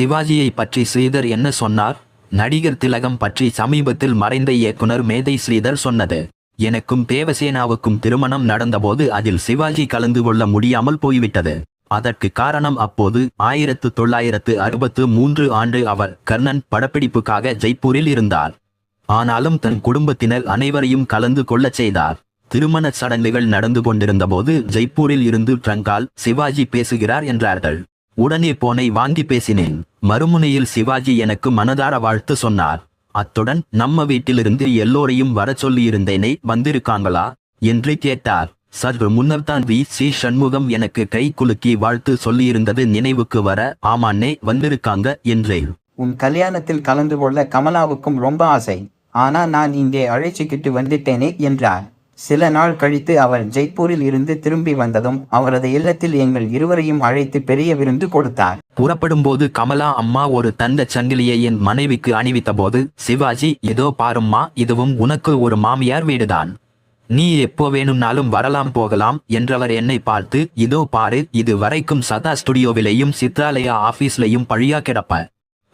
சிவாஜியை பற்றி ஸ்ரீதர் என்ன சொன்னார்? நடிகர் திலகம் பற்றி சமீபத்தில் மறைந்த இயக்குனர் மேதை ஸ்ரீதர் சொன்னது. எனக்கும் தேவசேனாவுக்கும் திருமணம் நடந்தபோது அதில் சிவாஜி கலந்து கொள்ள முடியாமல் போய்விட்டது. அதற்கு காரணம் அப்போது ஆயிரத்து தொள்ளாயிரத்து அறுபத்து மூன்று ஆண்டு அவர் கர்ணன் படப்பிடிப்புக்காக ஜெய்ப்பூரில் இருந்தார். ஆனாலும் தன் குடும்பத்தினர் அனைவரையும் கலந்து கொள்ளச் செய்தார். திருமண சடங்குகள் நடந்து கொண்டிருந்தபோது ஜெய்ப்பூரில் இருந்து ட்ரங்கால் சிவாஜி பேசுகிறார் என்றார்கள். உடனே போனை வாங்கி பேசினேன். மறுமுனையில் சிவாஜி எனக்கு மனதார வாழ்த்து சொன்னார். அத்துடன் நம்ம வீட்டிலிருந்து எல்லோரையும் வரச் சொல்லியிருந்தேனே வந்திருக்காங்களா? என்று கேட்டார். சற்று முன்னர் தான் வி. சி. சண்முகம் எனக்கு கை குலுக்கி வாழ்த்து சொல்லியிருந்தது நினைவுக்கு வர ஆமாண்ணே வந்திருக்காங்க என்றேன். உன் கல்யாணத்தில் கலந்து கொள்ள கமலாவுக்கும் ரொம்ப ஆசை. ஆனா நான் இங்கே அழைச்சிக்கிட்டு வந்துட்டேனே என்றார். சில நாள் கழித்து அவர் ஜெய்ப்பூரில் இருந்து திரும்பி வந்ததும் அவரது இல்லத்தில் எங்கள் இருவரையும் அழைத்து பெரிய விருந்து கொடுத்தார். புறப்படும்போது கமலா அம்மா ஒரு தந்த சங்கிலியை என் மனைவிக்கு அணிவித்தபோது சிவாஜி ஏதோ பாரும்மா இதுவும் உனக்கு ஒரு மாமியார் வீடுதான். நீ எப்போ வேணும்னாலும் வரலாம் போகலாம் என்றவர் என்னை பார்த்து இதோ பாரு இது வரைக்கும் சதா ஸ்டுடியோவிலையும் சித்ராலயா ஆபீஸ்லையும் பழியா கிடப்ப.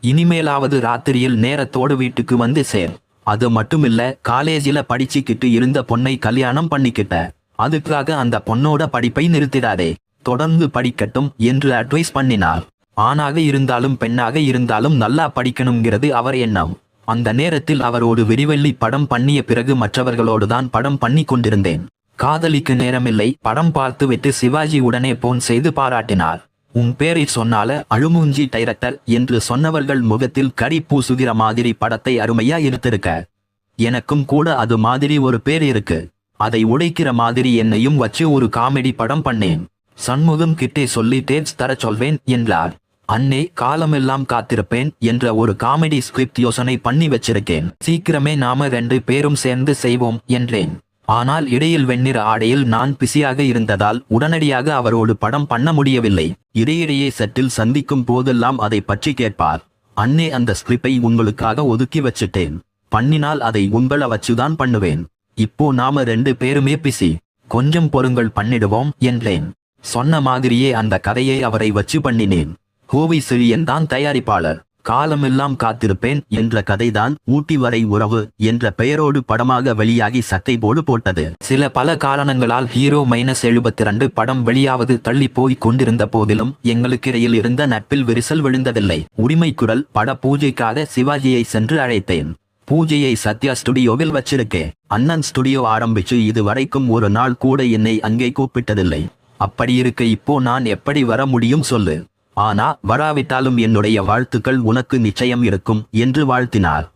இனிமேலாவது ராத்திரியில் நேரத்தோடு வீட்டுக்கு வந்து சேர். அது மட்டுமில்ல காலேஜில படிச்சுக்கிட்டு இருந்த பொண்ணை கல்யாணம் பண்ணிக்கிட்ட. அதுக்காக அந்த பொண்ணோட படிப்பை நிறுத்திடாதே. தொடர்ந்து படிக்கட்டும் என்று அட்வைஸ் பண்ணினார். ஆணாக இருந்தாலும் பெண்ணாக இருந்தாலும் நல்லா படிக்கணுங்கிறது அவர் எண்ணம். அந்த நேரத்தில் அவரோடு விரிவெள்ளி படம் பண்ணிய பிறகு மற்றவர்களோடு தான் படம் பண்ணி கொண்டிருந்தேன். காதலிக்கு நேரமில்லை படம் பார்த்துவிட்டு சிவாஜி உடனே போன் செய்து பாராட்டினார். உன் பேரை சொன்னால அழுமூஞ்சி டைரக்டர் என்று சொன்னவர்கள் முகத்தில் கரி பூசுகிற மாதிரி படத்தை அருமையா எடுத்திருக்க. எனக்கும் கூட அது மாதிரி ஒரு பேர் இருக்கு. அதை உடைக்கிற மாதிரி என்னையும் வச்சு ஒரு காமெடி படம் பண்ணேன். சண்முகம் கிட்டே சொல்லி டேப்ஸ் தர சொல்வேன் என்றார். அன்னே காலமெல்லாம் காத்திருப்பேன் என்ற ஒரு காமெடி ஸ்கிரிப்ட் யோசனை பண்ணி வச்சிருக்கேன். சீக்கிரமே நாம ரெண்டு பேரும் சேர்ந்து செய்வோம் என்றேன். ஆனால் இடையில் வெண்ணிற ஆடையில் நான் பிஸியாக இருந்ததால் உடனடியாக அவரோடு படம் பண்ண முடியவில்லை. இடையிடையே செட்டில் சந்திக்கும் போதெல்லாம் அதை பற்றி கேட்பார். அன்னே அந்த ஸ்கிரிப்பை உங்களுக்காக ஒதுக்கி வச்சிட்டேன். பண்ணினால் அதை உங்கள வச்சுதான் பண்ணுவேன். இப்போ நாம ரெண்டு பேருமே பிசி கொஞ்சம் பொருங்கள் பண்ணிடுவோம் என்றேன். சொன்ன மாதிரியே அந்த கதையை அவரை வச்சு பண்ணினேன். கோவை சிறியன் தான் தயாரிப்பாளர். காலமெல்லாம் காத்திருப்பேன் என்ற கதைதான் ஊட்டி வரை உறவு என்ற பெயரோடு படமாக வெளியாகி சட்டை போடு போட்டது. சில பல காரணங்களால் ஹீரோ மைனஸ் எழுபத்தி ரெண்டு படம் வெளியாவது தள்ளி போய் கொண்டிருந்த போதிலும் எங்களுக்கிடையில் இருந்த நட்பில் விரிசல் விழுந்ததில்லை. உரிமை குரல் பட பூஜைக்காக சிவாஜியை சென்று அழைத்தேன். பூஜையை சத்யா ஸ்டுடியோவில் வச்சிருக்கேன் அண்ணன் ஸ்டுடியோ ஆரம்பிச்சு இது வரைக்கும் ஒரு நாள் கூட என்னை அங்கே கூப்பிட்டதில்லை. அப்படி இருக்க இப்போ நான் எப்படி வர முடியும் சொல்லு. ஆனா வராவிட்டாலும் என்னுடைய வாழ்த்துக்கள் உனக்கு நிச்சயம் இருக்கும் என்று வாழ்த்தினார்.